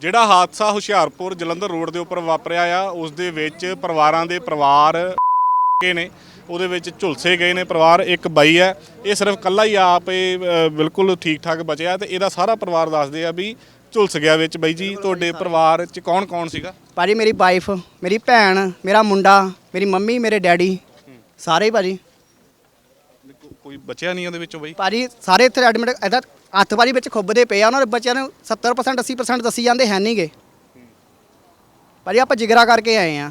ਜਿਹੜਾ ਹਾਦਸਾ ਹੁਸ਼ਿਆਰਪੁਰ ਜਲੰਧਰ ਰੋਡ ਦੇ ਉੱਪਰ ਵਾਪਰਿਆ ਆ ਉਸ ਦੇ ਵਿੱਚ ਪਰਿਵਾਰਾਂ ਦੇ ਪਰਿਵਾਰ ਗਏ ਨੇ ਉਹਦੇ ਵਿੱਚ ਝੁਲਸੇ ਗਏ ਨੇ ਪਰਿਵਾਰ ਇੱਕ ਬਾਈ ਹੈ ਇਹ ਸਿਰਫ ਕੱਲਾ ਹੀ ਆਪ ਇਹ ਬਿਲਕੁਲ ਠੀਕ ਠਾਕ ਬਚਿਆ ਤੇ ਇਹਦਾ ਸਾਰਾ ਪਰਿਵਾਰ ਦੱਸਦੇ ਆ ਵੀ ਝੁਲਸ ਗਿਆ ਵਿੱਚ ਬਾਈ ਜੀ ਤੁਹਾਡੇ ਪਰਿਵਾਰ 'ਚ ਕੌਣ ਕੌਣ ਸੀਗਾ? ਭਾਜੀ ਮੇਰੀ ਵਾਈਫ ਮੇਰੀ ਭੈਣ ਮੇਰਾ ਮੁੰਡਾ ਮੇਰੀ ਮੰਮੀ ਮੇਰੇ ਡੈਡੀ ਸਾਰੇ ਹੀ ਭਾਜੀ। ਕੋਈ ਬਚਿਆ ਨਹੀਂ ਉਹਦੇ ਵਿੱਚੋਂ ਬਾਈ? ਭਾਜੀ ਸਾਰੇ ਇੱਥੇ ਐਡਮਿਟ ਇਹਦਾ ਹੱਥ ਭਾਜੀ ਵਿੱਚ ਖੁੱਬਦੇ ਪਏ ਆ ਉਹਨਾਂ ਦੇ ਬੱਚਿਆਂ ਨੂੰ 70% 80% ਦੱਸੀ ਜਾਂਦੇ ਹੈ ਨਹੀਂਗੇ ਭਾਜੀ ਆਪਾਂ ਜਿਗਰਾ ਕਰਕੇ ਆਏ ਆ।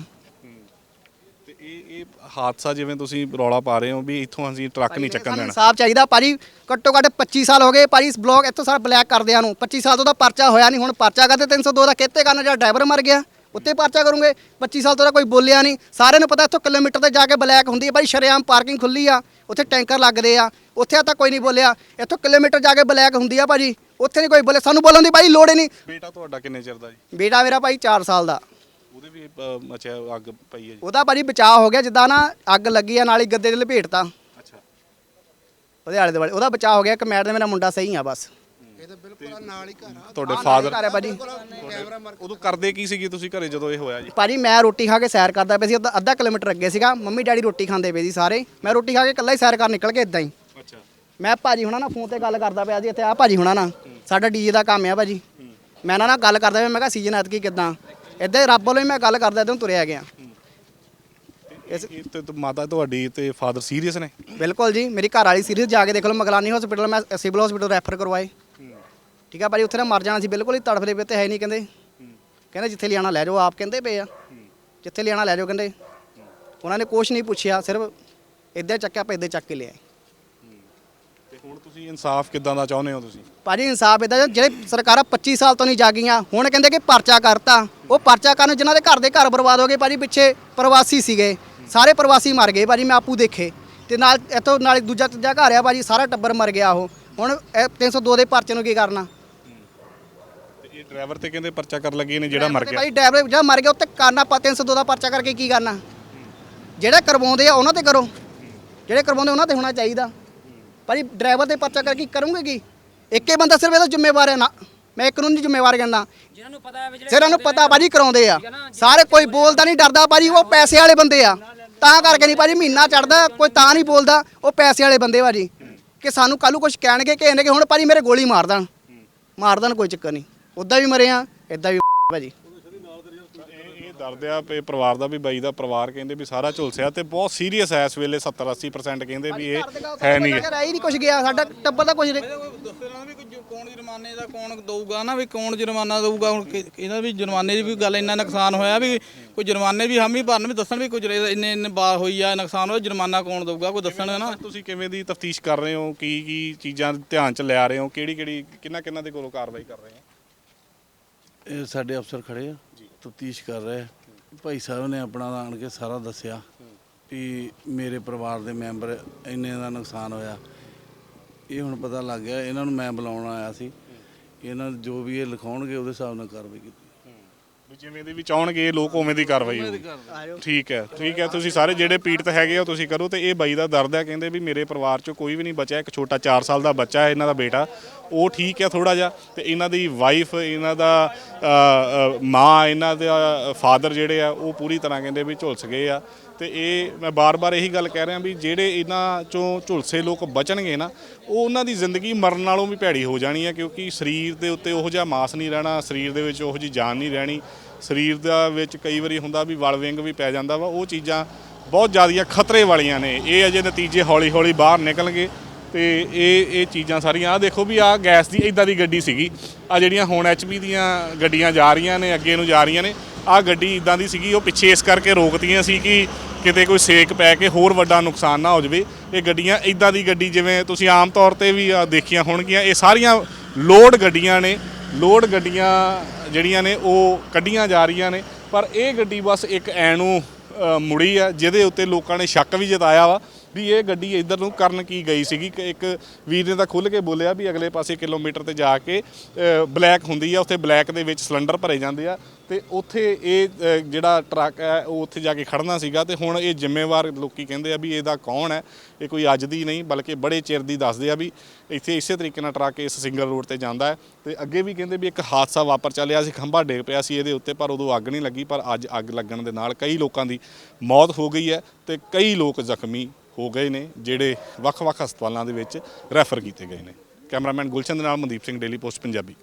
ਤੇ ਇਹ ਇਹ ਹਾਦਸਾ ਜਿਵੇਂ ਤੁਸੀਂ ਰੌਲਾ ਪਾ ਰਹੇ ਹੋ ਵੀ ਇੱਥੋਂ ਅਸੀਂ ਟਰੱਕ ਨਹੀਂ ਚੱਕਣ ਦੇਣਾ। ਇਨਸਾਫ ਚਾਹੀਦਾ। ਭਾਜੀ ਘੱਟੋ ਘੱਟ 25 ਸਾਲ ਹੋ ਗਏ ਭਾਜੀ ਇਸ ਬਲੌਗ ਇੱਥੋਂ ਸਾਰਾ ਬਲੈਕ ਕਰਦਿਆਂ ਨੂੰ। 25 ਸਾਲ ਤੋਂ ਦਾ ਪਰਚਾ ਹੋਇਆ ਨਹੀਂ ਹੁਣ ਪਰਚਾ ਕਰਦੇ 302 ਦਾ ਕਿੱਥੇ ਕਰਨਾ ਜਿਹੜਾ ਡਰਾਈਵਰ ਮਰ ਗਿਆ। ਉੱਤੇ ਪਰਚਾ ਕਰੂੰਗੇ। 25 ਸਾਲ ਤੋਂ ਦਾ ਕੋਈ ਬੋਲਿਆ ਨਹੀਂ। ਸਾਰਿਆਂ ਨੂੰ ਪਤਾ ਇੱਥੋਂ ਕਿਲੋਮੀਟਰ ਤੇ ਜਾ ਕੇ ਬਲੈਕ ਹੁੰਦੀ ਹੈ। ਭਾਈ ਸ਼ਰੇਆਮ ਪਾਰਕਿੰਗ ਖੁੱਲੀ ਆ। ਉੱਥੇ ਟੈਂਕਰ ਲੱਗਦੇ ਆ। ਉੱਥੇ ਤਾਂ ਕੋਈ ਨਹੀਂ ਬੋਲਿਆ। ਇੱਥੋਂ ਕਿਲੋਮੀਟਰ ਜਾ ਕੇ ਬਲੈਕ ਹੁੰਦੀ ਆ ਭਾਜੀ। ਉੱਥੇ ਨਹੀਂ ਕੋਈ ਬੋਲੇ ਸਾਨੂੰ ਬੋਲਣ ਦੀ ਭਾਈ ਲੋੜ ਹੀ ਨਹੀਂ। ਬੇਟਾ ਤੁਹਾਡਾ ਕਿੰਨੇ ਚਿਰ ਦਾ ਜੀ? ਬੇਟਾ ਮੇਰਾ ਭਾਈ 4 ਸਾਲ ਦਾ। ਉਹਦੇ ਵੀ ਅ, ਮਚਿਆ ਅੱਗ ਪਈ ਹੈ ਜੀ। ਉਹਦਾ ਭਾਜੀ ਬਚਾਅ ਹੋ ਗਿਆ। ਜਿੱਦਾਂ ਨਾ ਅੱਗ ਲੱਗੀ ਆ ਨਾਲ ਹੀ ਗੱਦੇ 'ਚ ਲਪੇਟਤਾ। ਅੱਛਾ। ਉਹਦੇ ਆਲੇ ਦੁਆਲੇ। ਉਹਦਾ ਬਚਾਅ ਹੋ ਗਿਆ। ਇੱਕ ਮੈਟ ਦੇ ਮੇਰਾ ਮੁੰਡਾ ਸਹੀ ਆ ਬਸ। ਤੁਹਾਡੇ ਫਾਦਰ ਘਰ ਹੈ ਭਾਜੀ। ਉਦੋਂ ਕਰਦੇ ਕੀ ਸੀਗੇ ਤੁਸੀਂ ਘਰੇ ਜਦੋਂ ਇਹ ਹੋਇਆ ਜੀ? ਭਾਜੀ ਮੈਂ ਰੋਟੀ ਖਾ ਕੇ ਸੈਰ ਕਰਦਾ ਪਿਆ ਸੀ ਅੱਧਾ- ਅੱਧਾ ਕਿਲੋਮੀਟਰ ਅੱਗੇ ਸੀਗਾ। ਮੰਮੀ ਡੈਡੀ ਰੋਟੀ ਖਾਂਦੇ ਪਏ ਸੀ ਸਾਰੇ। ਮੈਂ ਰੋਟੀ ਖਾ ਕੇ ਇਕੱਲਾ ਹੀ ਸੈਰ ਕਰ ਨਿਕਲ ਕੇ ਇਦਾਂ ਹੀ। ਅੱਛਾ। ਮੈਂ ਭਾਜੀ ਹੁਣਾਂ ਨਾਲ ਫੋਨ ਤੇ ਗੱਲ ਕਰਦਾ ਪਿਆ ਸੀ ਇੱਥੇ ਆ ਭਾਜੀ ਹੁਣਾਂ ਨਾਲ। ਸਾਡਾ ਡੀਜੇ ਦਾ ਕੰਮ ਆ ਭਾਜੀ। ਮੈਂ ਇਹਨਾਂ ਨਾਲ ਗੱਲ ਕਰਦਾ ਪਿਆ ਮੈਂ ਕਿਹਾ ਸੀਜ਼ਨ ਐਤਕੀ ਕਿਦਾਂ? ਇਦਾਂ ਹੀ ਰੱਬ ਵੱਲੋਂ ਹੀ ਮੈਂ ਗੱਲ ਕਰਦਾ ਇਦੋਂ ਤੁਰਿਆ ਗਿਆ। ਇਸ ਇਹ ਤੇ ਤੇ ਮਾਤਾ ਤੁਹਾਡੀ ਤੇ ਫਾਦਰ ਸੀਰੀਅਸ ਨੇ? ਬਿਲਕੁਲ ਜੀ ਮੇਰੀ ਘਰ ਵਾਲੀ ਸੀਰੀਅਸ ਜਾ ਕੇ ਦੇਖ ਲਓ ਮਗਲਾਨੀ ਹਸਪੀਟਲ ਮੈਂ ਸਿਵਲ ਹਸਪੀਟਲ ਰੈਫਰ ਕਰਵਾਏ। ਠੀਕ ਆ ਭਾਜੀ ਉੱਥੇ ਨਾ ਮਰ ਜਾਣਾ ਸੀ ਬਿਲਕੁਲ ਹੀ ਤੜਫਦੇ ਪਏ ਤੇ ਹੈ ਨਹੀਂ ਕਹਿੰਦੇ। ਕਹਿੰਦੇ ਜਿੱਥੇ ਲਿਆਣਾ ਲੈ ਜਾਓ ਆਪ ਕਹਿੰਦੇ ਪਏ ਆ। ਜਿੱਥੇ ਲਿਆਣਾ ਲੈ ਜਾਓ ਕਹਿੰਦੇ। ਉਹਨਾਂ ਨੇ ਕੁਛ ਨਹੀਂ ਪੁੱਛਿਆ ਸਿਰਫ ਇੱਦਾਂ ਚੱਕਿਆ ਆਪਾਂ ਇੱਦਾਂ ਚੱਕ ਕੇ ਲਿਆਏ। ਤੇ ਹੁਣ ਤੁਸੀਂ ਇਨਸਾਫ ਕਿੱਦਾਂ ਦਾ ਚਾਹੁੰਦੇ ਹੋ ਤੁਸੀਂ? ਭਾਜੀ ਇਨਸਾਫ ਇਦਾਂ ਜਿਹੜੇ ਸਰਕਾਰਾਂ 25 ਸਾਲ ਤੋਂ ਨਹੀਂ ਜਾਗੀਆਂ ਹੁਣ ਕਹਿੰਦੇ ਕਿ ਪਰਚਾ ਕਰਤਾ। ਉਹ ਪਰਚਾ ਕਰਨ ਜਿਨ੍ਹਾਂ ਦੇ ਘਰ ਦੇ ਘਰ ਬਰਬਾਦ ਹੋ ਗਏ ਭਾਜੀ ਪਿੱਛੇ ਪ੍ਰਵਾਸੀ ਸੀਗੇ। ਸਾਰੇ ਪ੍ਰਵਾਸੀ ਮਰ ਗਏ ਭਾਜੀ ਮੈਂ ਆਪੂ ਦੇਖੇ। ਤੇ ਨਾਲ ਇੱਥੋਂ ਨਾਲ ਦੂਜਾ ਤੀਜਾ ਘਰ ਆ ਭਾਜੀ ਸਾਰਾ ਟੱਬਰ ਮਰ ਗਿਆ ਉਹ। ਹੁਣ ਇਹ 302 ਦੇ ਪਰਚੇ ਨੂੰ ਕੀ ਕਰਨਾ? ਇਹ ਡਰਾਈਵਰ ਤੇ ਕਹਿੰਦੇ ਪਰਚਾ ਕਰ ਲੱਗੇ ਨੇ ਜਿਹੜਾ ਮਰ ਗਿਆ। ਭਾਈ ਡਰਾਈਵਰ ਜਿਹੜਾ ਮਰ ਗਿਆ ਉੱਤੇ ਕਰਨਾ ਆਪਾਂ 302 ਦਾ ਪਰਚਾ ਕਰਕੇ ਕੀ ਕਰਨਾ? ਜਿਹੜੇ ਕਰਵਾਉਂਦੇ ਆ ਉਹਨਾਂ ਤੇ ਕਰੋ। ਜਿਹੜੇ ਕਰਵਾਉਂਦੇ ਉਹਨਾਂ ਤੇ ਹੋਣਾ ਚਾਹੀਦਾ। ਭਾਜੀ ਡਰਾਈਵਰ ਤੇ ਪਰਚਾ ਕਰਕੇ ਕੀ ਕਰੋਗੇ ਕੀ? ਇੱਕੇ ਬੰਦਾ ਸਿਰਫ ਇਹਦਾ ਜ਼ਿੰਮੇਵਾਰ ਹੈ ਨਾ। ਮੈਂ ਇੱਕ ਨੂੰ ਨਹੀਂ ਜ਼ਿੰਮੇਵਾਰ ਕਹਿੰਦਾ। ਜਿਹਨਾਂ ਨੂੰ ਪਤਾ ਹੈ ਵੀ ਜਿਹੜੇ ਸਿਰਾਂ ਨੂੰ ਪਤਾ ਭਾਜੀ ਕਰਾਉਂਦੇ ਆ। ਸਾਰੇ ਕੋਈ ਬੋਲਦਾ ਨਹੀਂ ਡਰਦਾ ਭਾਜੀ ਉਹ ਪੈਸੇ ਵਾਲੇ ਬੰਦੇ ਆ। ਤਾਂ ਕਰਕੇ ਨਹੀਂ ਭਾਜੀ ਮਹੀਨਾ ਚੜਦਾ ਕੋਈ ਤਾਂ ਨਹੀਂ ਬੋਲਦਾ ਉਹ ਪੈਸੇ ਵਾਲੇ ਬੰਦੇ ਭਾਜੀ। ਕਿ ਸਾਨੂੰ ਕੱਲੂ ਕੁਝ ਕਹਿਣਗੇ ਕਿ ਇਹਨੇ ਕਿ ਹੁਣ ਭਾਜੀ ਮੇਰੇ ਗੋਲੀ ਮਾਰ ਦੇਣ। ਮਾਰ ਦੇਣ ਕੋਈ ਚੱਕਰ ਨਹੀਂ ਉਦਾਂ ਵੀ ਮਰੇ ਆ ਇਦਾਂ ਵੀ ਭਾਜੀ। ਇਹ ਇਹ ਦਰਦ ਆ ਪੇ ਪਰਿਵਾਰ ਦਾ ਵੀ ਬਾਈ ਦਾ ਪਰਿਵਾਰ ਕਹਿੰਦੇ ਵੀ ਸਾਰਾ ਝੁਲਸਿਆ ਤੇ ਬਹੁਤ ਸੀਰੀਅਸ ਹੈ ਇਸ ਵੇਲੇ 70 80% ਕਹਿੰਦੇ ਵੀ ਇਹ ਹੈ ਨਹੀਂ। ਰਹਿ ਹੀ ਨਹੀਂ ਕੁਝ ਗਿਆ ਸਾਡਾ ਟੱਬਰ ਦਾ ਕੁਝ ਨਹੀਂ। ਦੱਸਣਾ ਵੀ ਕੋਈ ਜ- ਕੌਣ ਜੁਰਮਾਨੇ ਦਾ ਕੌਣ ਦਊਗਾ ਨਾ ਵੀ ਕੌਣ ਜੁਰਮਾਨਾ ਦਊਗਾ ਹੁਣ ਕਿ- ਇਹਨਾਂ ਵੀ ਜੁਰਮਾਨੇ ਦੀ ਵੀ ਗੱਲ ਇੰਨਾ ਨੁਕਸਾਨ ਹੋਇਆ ਵੀ ਕੋਈ ਜੁਰਮਾਨੇ ਵੀ ਹਾਮੀ ਭਰਨ ਵੀ ਦੱਸਣ ਵੀ ਕੁਝ ਇੰਨੇ ਇੰਨੇ ਬਾਰ ਹੋਈ ਆ ਨੁਕਸਾਨ ਹੋਇਆ ਜੁਰਮਾਨਾ ਕੌਣ ਦਊਗਾ ਕੋਈ ਦੱਸਣ ਨਾ। ਤੁਸੀਂ ਕਿਵੇਂ ਦੀ ਤਫਤੀਸ਼ ਕਰ ਰਹੇ ਹੋ ਕੀ ਕੀ ਚੀਜ਼ਾਂ ਧਿਆਨ ਚ ਲਿਆ ਰਹੇ ਹੋ ਕਿਹੜੀ ਕਿਹੜੀ ਕਿੰਨਾ ਕਿੰਨਾ ਦੇ ਕੋਲੋਂ ਕਾਰਵਾਈ ਕਰ ਰਹੇ ਹੋ? ਇਹ ਸਾਡੇ ਅਫਸਰ ਖੜੇ ਆ। ਤਫਤੀਸ਼ ਕਰ ਰਹੇ ਆ। ਭਾਈ ਸਾਹਿਬ ਨੇ ਆਪਣਾ ਆਣ ਕੇ ਸਾਰਾ ਦੱਸਿਆ ਵੀ ਮੇਰੇ ਪਰਿਵਾਰ ਦੇ ਮੈਂਬਰ ਇੰਨੇ ਦਾ ਨੁਕਸਾਨ ਹੋਇਆ। ਇਹ ਹੁਣ ਪਤਾ ਲੱਗ ਗਿਆ ਇਹਨਾਂ ਨੂੰ ਮੈਂ ਬੁਲਾਉਣ ਆਇਆ ਸੀ। ਇਹਨਾਂ ਜੋ ਵੀ ਇਹ ਲਿਖਾਉਣਗੇ ਉਹਦੇ ਹਿਸਾਬ ਨਾਲ ਕਾਰਵਾਈ ਕੀਤੀ। ਵੀ ਜਿਵੇਂ ਦੇ ਵੀ ਚਾਹਣਗੇ ਇਹ ਲੋਕ ਉਵੇਂ ਦੀ ਕਾਰਵਾਈ ਹੋਊਗੀ। ਠੀਕ ਹੈ ਠੀਕ ਹੈ। ਤੁਸੀਂ ਸਾਰੇ ਜਿਹੜੇ ਪੀੜਤ ਹੈਗੇ ਹੋ ਤੁਸੀਂ ਕਰੋ ਤੇ ਇਹ ਬਾਈ ਦਾ ਦਰਦ ਹੈ। ਕਹਿੰਦੇ ਵੀ ਮੇਰੇ ਪਰਿਵਾਰ ਚੋਂ ਕੋਈ ਵੀ ਨਹੀਂ ਬਚਿਆ। ਇੱਕ ਛੋਟਾ 4 ਸਾਲ ਦਾ ਬੱਚਾ ਹੈ ਇਹਨਾਂ ਦਾ ਬੇਟਾ। ਉਹ ਠੀਕ ਹੈ ਥੋੜਾ ਜਿਹਾ ਤੇ ਇਹਨਾਂ ਦੀ ਵਾਈਫ ਇਹਨਾਂ ਦਾ ਮਾਂ, ਇਹਨਾਂ ਦਾ ਫਾਦਰ ਜਿਹੜੇ ਆ, ਉਹ ਪੂਰੀ ਤਰ੍ਹਾਂ ਕਹਿੰਦੇ ਵੀ ਝੁਲਸ ਗਏ ਆ। ਤੇ ਇਹ ਮੈਂ ਬਾਰ-ਬਾਰ ਇਹੀ ਗੱਲ ਕਹਿ ਰਿਹਾ ਵੀ ਜਿਹੜੇ ਇਹਨਾਂ ਚੋਂ ਝੁਲਸੇ ਲੋਕ ਬਚਣਗੇ ਨਾ, ਉਹ ਉਹਨਾਂ ਦੀ ਜ਼ਿੰਦਗੀ ਮਰਨ ਨਾਲੋਂ ਵੀ ਭੈੜੀ ਹੋ ਜਾਣੀ ਹੈ ਕਿਉਂਕਿ ਸਰੀਰ ਦੇ ਉੱਤੇ ਉਹੋ ਜਿਹਾ ਮਾਸ ਨਹੀਂ ਰਹਿਣਾ, ਸਰੀਰ ਦੇ ਵਿੱਚ ਉਹੋ ਜਿਹੀ ਜਾਨ ਨਹੀਂ ਰਹਿਣੀ। ਸਰੀਰ ਦਾ ਵਿੱਚ ਕਈ ਵਾਰੀ ਹੁੰਦਾ ਵੀ ਵਲ ਵਿੰਗ ਵੀ ਪੈ ਜਾਂਦਾ ਵਾ, ਉਹ ਚੀਜ਼ਾਂ ਬਹੁਤ ਜ਼ਿਆਦੀਆਂ ਖਤਰੇ ਵਾਲੀਆਂ ਨੇ। ਇਹ ਅਜੇ ਨਤੀਜੇ ਹੌਲੀ-ਹੌਲੀ ਬਾਹਰ ਨਿਕਲਣਗੇ। ਤੇ ਇਹ ਇਹ ਚੀਜ਼ਾਂ ਸਾਰੀਆਂ। ਆ ਦੇਖੋ ਵੀ ਆ ਗੈਸ ਦੀ ਇਦਾਂ ਦੀ ਗੱਡੀ ਸੀਗੀ। ਆ ਜਿਹੜੀਆਂ ਹੁਣ ਐਚਪੀ ਦੀਆਂ ਗੱਡੀਆਂ ਜਾ ਰਹੀਆਂ ਨੇ, ਅੱਗੇ ਨੂੰ ਜਾ ਰਹੀਆਂ ਨੇ ਆ ਗੱਡੀ ਇਦਾਂ ਦੀ ਸੀਗੀ, ਉਹ ਪਿੱਛੇ ਇਸ ਕਰਕੇ ਰੋਕਤੀਆਂ ਸੀ ਕਿ ਕਿਤੇ ਕੋਈ ਸੇਕ ਪੈ ਕੇ ਹੋਰ ਵੱਡਾ ਨੁਕਸਾਨ ਨਾ ਹੋ ਜਾਵੇ। ਇਹ ਗੱਡੀਆਂ ਇਦਾਂ ਦੀ ਗੱਡੀ ਜਿਵੇਂ ਤੁਸੀਂ ਆਮ ਤੌਰ ਤੇ ਵੀ ਦੇਖੀਆਂ ਹੋਣਗੀਆਂ। ਇਹ ਸਾਰੀਆਂ ਲੋਡ ਗੱਡੀਆਂ ਨੇ। ਲੋਡ ਗੱਡੀਆਂ ਜਿਹੜੀਆਂ ਨੇ, ਉਹ ਕੱਢੀਆਂ ਜਾ ਰਹੀਆਂ ਨੇ। ਪਰ ਇਹ ਗੱਡੀ ਬਸ ਇੱਕ ਐ ਮੁੜੀ ਆ ਜਿਹਦੇ ਉੱਤੇ ਲੋਕਾਂ ਨੇ ਸ਼ੱਕ ਵੀ ਜਤਾਇਆ ਵਾ ਵੀ ਇਹ ਗੱਡੀ ਇੱਧਰ ਨੂੰ ਕਰਨ ਕੀ ਗਈ ਸੀਗੀ? ਕਿ ਇੱਕ ਵੀਰ ਨੇ ਤਾਂ ਖੁੱਲ ਕੇ ਬੋਲਿਆ ਵੀ ਅਗਲੇ ਪਾਸੇ ਕਿਲੋਮੀਟਰ ਤੇ ਜਾ ਕੇ ਬਲੈਕ ਹੁੰਦੀ ਆ, ਉੱਥੇ ਬਲੈਕ ਦੇ ਵਿੱਚ ਸਿਲੰਡਰ ਭਰੇ ਜਾਂਦੇ ਆ ਤੇ ਉੱਥੇ ਇਹ ਜਿਹੜਾ ਟਰੱਕ ਹੈ, ਉਹ ਉੱਥੇ ਜਾ ਕੇ ਖੜਨਾ ਸੀਗਾ ਤੇ ਹੁਣ ਇਹ ਜ਼ਿੰਮੇਵਾਰ ਲੋਕੀ ਕਹਿੰਦੇ ਆ ਵੀ ਇਹਦਾ ਕੌਣ ਹੈ? ਇਹ ਕੋਈ ਅੱਜ ਦੀ ਨਹੀਂ, ਬਲਕਿ ਬੜੇ ਚਿਰ ਦੀ ਦੱਸਦੇ ਆ ਵੀ ਇੱਥੇ ਇਸੇ ਤਰੀਕੇ ਨਾਲ ਟਰੱਕ ਇਸ ਸਿੰਗਲ ਰੋਡ ਤੇ ਜਾਂਦਾ ਹੈ ਤੇ ਅੱਗੇ ਵੀ ਕਹਿੰਦੇ ਵੀ ਇੱਕ ਹਾਦਸਾ ਵਾਪਰ ਚੱਲਿਆ ਸੀ, ਖੰਭਾ ਡਿੱਗ ਪਿਆ ਸੀ ਇਹਦੇ ਉੱਤੇ, ਪਰ ਉਦੋਂ ਅੱਗ ਨਹੀਂ ਲੱਗੀ, ਪਰ ਅੱਜ ਅੱਗ ਲੱਗਣ ਦੇ ਨਾਲ ਕਈ ਲੋਕਾਂ ਦੀ ਮੌਤ ਹੋ ਗਈ ਹੈ ਤੇ ਕਈ ਲੋਕ ਜ਼ਖਮੀ ਹੋ ਗਏ ਨੇ, ਜਿਹੜੇ ਵੱਖ-ਵੱਖ ਹਸਪਤਾਲਾਂ ਦੇ ਵਿੱਚ ਰੈਫਰ ਕੀਤੇ ਗਏ ਨੇ। ਕੈਮਰਾਮੈਨ ਗੁਲਸ਼ਨ ਦੇ ਨਾਲ ਮਨਦੀਪ ਸਿੰਘ, ਡੇਲੀ ਪੋਸਟ, ਪੰਜਾਬੀ।